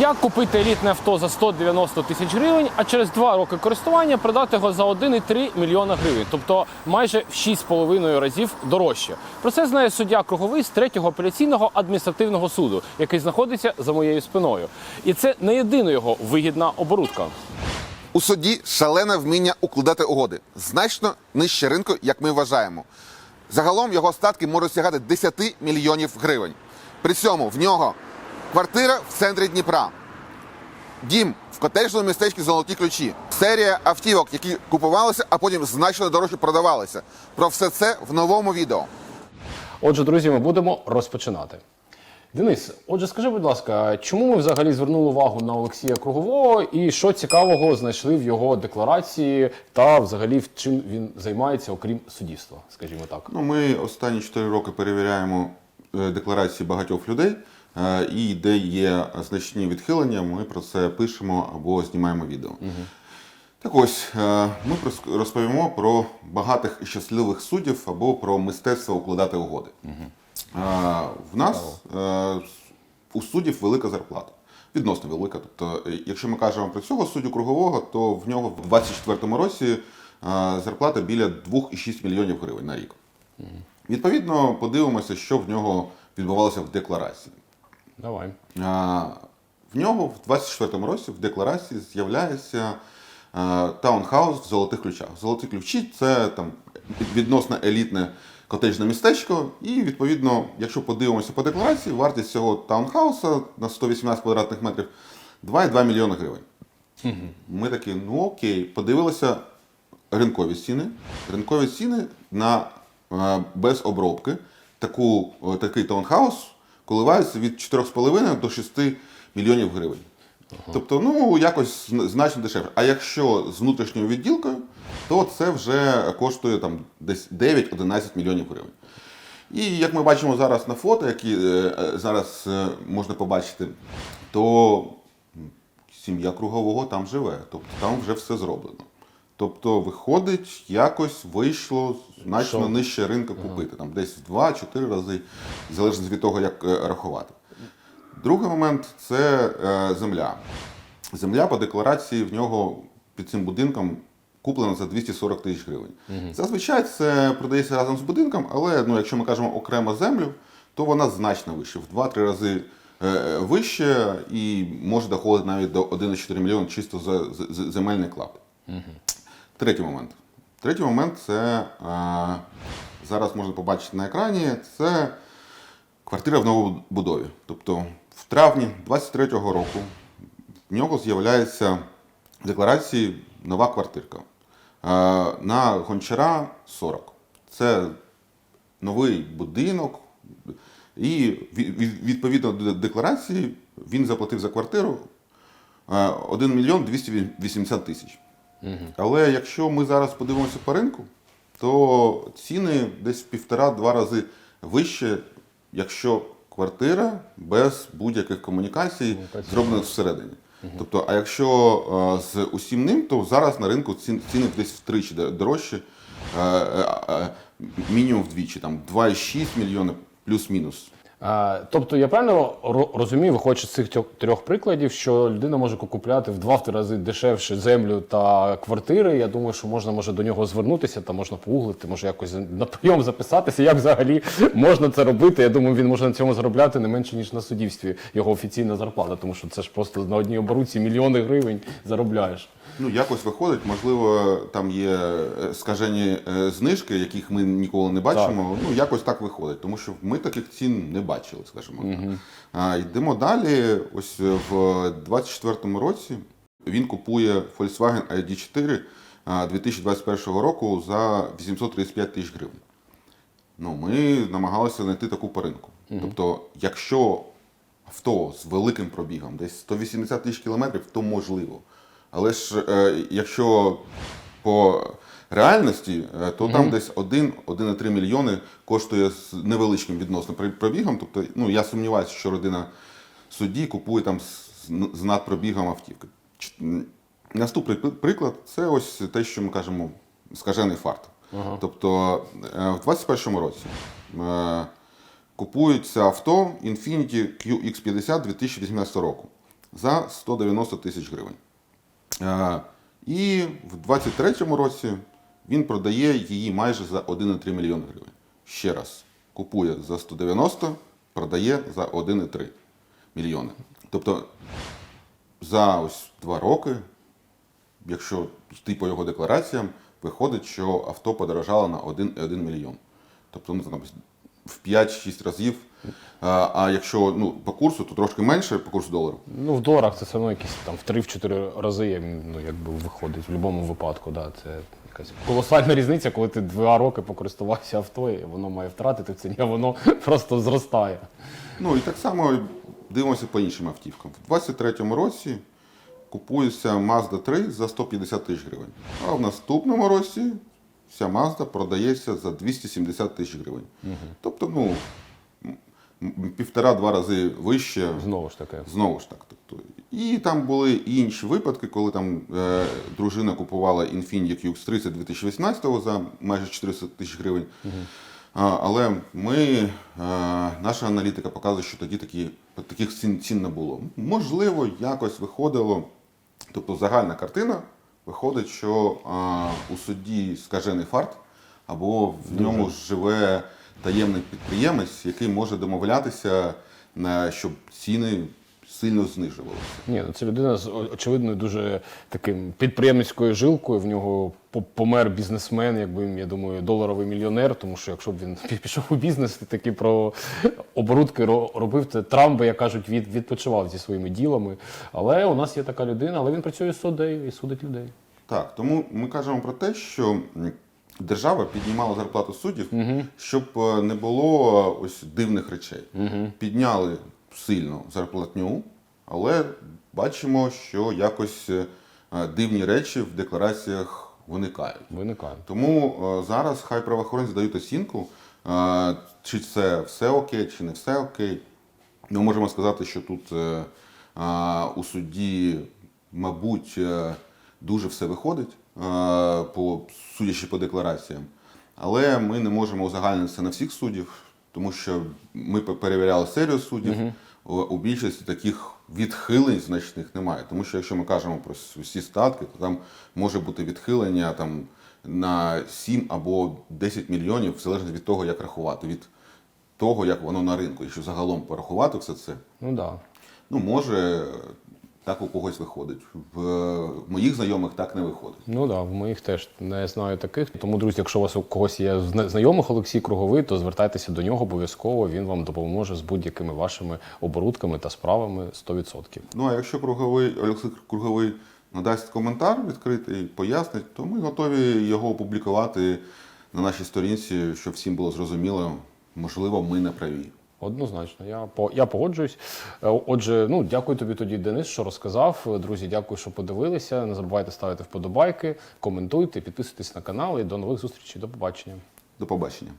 Як купити елітне авто за 190 тисяч гривень, а через два роки користування продати його за 1,3 мільйона гривень, тобто майже в 6,5 разів дорожче. Про це знає суддя круговий з третього апеляційного адміністративного суду, який знаходиться за моєю спиною. І це не єдина його вигідна оборудка. У суді шалене вміння укладати угоди, значно нижче ринку, як ми вважаємо. Загалом його статки можуть сягати 10 мільйонів гривень. При цьому в нього квартира в центрі Дніпра, дім в котеджному містечку Золоті ключі, серія автівок, які купувалися, а потім значно дорожче продавалися. Про все це в новому відео. Отже, друзі, ми будемо розпочинати. Денис, отже, скажи, будь ласка, чому ми взагалі звернули увагу на Олексія Кругового і що цікавого знайшли в його декларації та взагалі в чим він займається, окрім суддівства, скажімо так. Ну, ми останні 4 роки перевіряємо е, декларації багатьох людей, і де є значні відхилення, ми про це пишемо або знімаємо відео. Так ось, е, ми розповімо про багатих і щасливих суддів або про мистецтво укладати угоди. Е, В нас е, у суддів велика зарплата. Відносно велика. Тобто, е, якщо ми кажемо про цього суддю кругового, то в нього в 2024 році е, зарплата біля 2,6 мільйонів гривень на рік. Відповідно, подивимося, що в нього відбувалося в декларації. Давай. В нього в 24-му році в декларації з'являється таунхаус в золотих ключах. Золоті ключі це там відносно елітне котеджне містечко. І відповідно, якщо подивимося по декларації, вартість цього таунхауса на 118 квадратних метрів 2,2 мільйони гривень. Ми такі, ну окей, подивилися ринкові ціни. Ринкові ціни на без обробки таку, такий таунхаус коливаються від 4,5 до 6 мільйонів гривень. Тобто, ну якось значно дешевше. А якщо з внутрішньою відділкою, то це вже коштує там десь 9-11 мільйонів гривень. І як ми бачимо зараз на фото, які е, е, зараз е, можна побачити, то сім'я кругового там живе, тобто там вже все зроблено. Тобто, виходить, якось вийшло значно Що? нижче ринку купити, там десь в 2-4 рази, залежно від того, як е, рахувати. Другий момент це е, земля. Земля по декларації в нього під цим будинком куплена за 240 тисяч гривень. Зазвичай це продається разом з будинком, але ну, якщо ми кажемо окремо землю, то вона значно вища, в 2-3 рази е, вище і може доходити навіть до 1,4 мільйона чисто за, земельний клаптик. Третій момент. Третій момент це е, зараз можна побачити на екрані. Це квартира в новобудові. Тобто в травні 23-го року в нього з'являється в декларації нова квартирка. Е, на Гончара 40. Це новий будинок. І від- від- відповідно до декларації він заплатив за квартиру е, 1 мільйон 280 тисяч. Але якщо ми зараз подивимося по ринку, то ціни десь в півтора-два рази вище, якщо квартира без будь-яких комунікацій зроблена всередині. Тобто, а якщо е, з усім ним, то зараз на ринку ціни десь втричі дорожчі, е, е, мінімум вдвічі, там 2,6 мільйони плюс-мінус. Тобто я правильно ро- розумію, виходячи з цих трьох прикладів, що людина може купляти в два-три рази дешевше землю та квартири. Я думаю, що можна може до нього звернутися, та можна погуглити, може якось на прийом записатися. Як взагалі можна це робити? Я думаю, він може на цьому заробляти не менше ніж на суддівстві. Його офіційна зарплата, тому що це ж просто на одній оборудці мільйони гривень заробляєш. Ну, якось виходить, можливо, там є е, скажені е, знижки, яких ми ніколи не бачимо. Ну, якось так виходить, тому що ми таких цін не бачили, скажімо так. А, йдемо далі. Ось в 24-му році він купує Volkswagen ID4 2021 року за 835 тисяч гривень. Ну, ми намагалися знайти таку по ринку. Тобто, якщо авто з великим пробігом, десь 180 тисяч кілометрів, то можливо. Але ж е, якщо по реальності, е, то там десь 1-1,3 мільйони коштує з невеличким відносно пробігом. Тобто, ну, я сумніваюся, що родина судді купує там з, надпробігом автівки. Наступний приклад це ось те, що ми кажемо скажений фарт. Тобто е, в 2021 році е, купується авто Infiniti QX50 2018 року за 190 тисяч гривень. Е, І в 23-му році він продає її майже за 1,3 мільйони гривень. Ще раз, купує за 190, продає за 1,3 мільйони. Тобто за ось два роки, якщо йти по його деклараціям, виходить, що авто подорожало на 1,1 мільйон. Тобто ну, в 5-6 разів. А, а якщо ну, по курсу, то трошки менше по курсу долару. Ну, в доларах це все одно якісь там в 3-4 рази ну, якби виходить в будь-якому випадку. Да, це якась колосальна різниця, коли ти два роки покористувався авто, і воно має втратити в ціні, а воно просто зростає. Ну і так само дивимося по іншим автівкам. В 23-му році купується Mazda 3 за 150 тисяч гривень. А в наступному році вся Mazda продається за 270 тисяч гривень. Тобто, ну, півтора-два рази вище Знову ж таки. Знову ж так. Тобто, і там були інші випадки, коли там е, дружина купувала Infiniti QX30 2018 за майже 400 тисяч гривень. А, але ми, е, наша аналітика показує, що тоді такі, таких цін, цін не було. Можливо, якось виходило. Тобто загальна картина виходить, що а, у судді скажений фарт, або в ньому живе таємний підприємець, який може домовлятися, на, щоб ціни сильно знижувалися. Ні, ну це людина з очевидно дуже таким підприємницькою жилкою. В нього помер бізнесмен, якби я думаю, доларовий мільйонер. Тому що якщо б він пішов у бізнес, і такі про оборудки ро- робив, то Трамп, як кажуть, від, відпочивав зі своїми ділами. Але у нас є така людина, але він працює з суддею і судить людей. Так, тому ми кажемо про те, що держава піднімала зарплату суддів, щоб е, не було е, ось дивних речей. Підняли сильно зарплатню, але бачимо, що якось е, дивні речі в деклараціях виникають. Виникає. Тому е, зараз хай правоохоронці дають оцінку, е, чи це все окей, чи не все окей. Ми можемо сказати, що тут у судді, мабуть, дуже все виходить, по, судячи по деклараціям. Але ми не можемо узагальнити це на всіх суддів, тому що ми перевіряли серію суддів. У- У більшості таких відхилень значних немає. Тому що якщо ми кажемо про всі статки, то там може бути відхилення там, на 7 або 10 мільйонів, в залежності від того, як рахувати, від того, як воно на ринку. Якщо загалом порахувати все це, Ну. Да. ну може так у когось виходить. В е, моїх знайомих так не виходить. Ну да, в моїх теж не знаю таких. Тому, друзі, якщо у вас у когось є зна- знайомих Олексій Круговий, то звертайтеся до нього обов'язково. Він вам допоможе з будь-якими вашими оборудками та справами 100%. Ну а якщо круговий Олексій Круговий надасть коментар відкритий, пояснить, то ми готові його опублікувати на нашій сторінці, щоб всім було зрозуміло. Можливо, ми не праві. Однозначно, я по я погоджуюсь. Е, Отже, ну дякую тобі тоді, Денис, що розказав. Друзі, дякую, що подивилися. Не забувайте ставити вподобайки, коментуйте, підписуйтесь на канал і до нових зустрічей. До побачення. До побачення.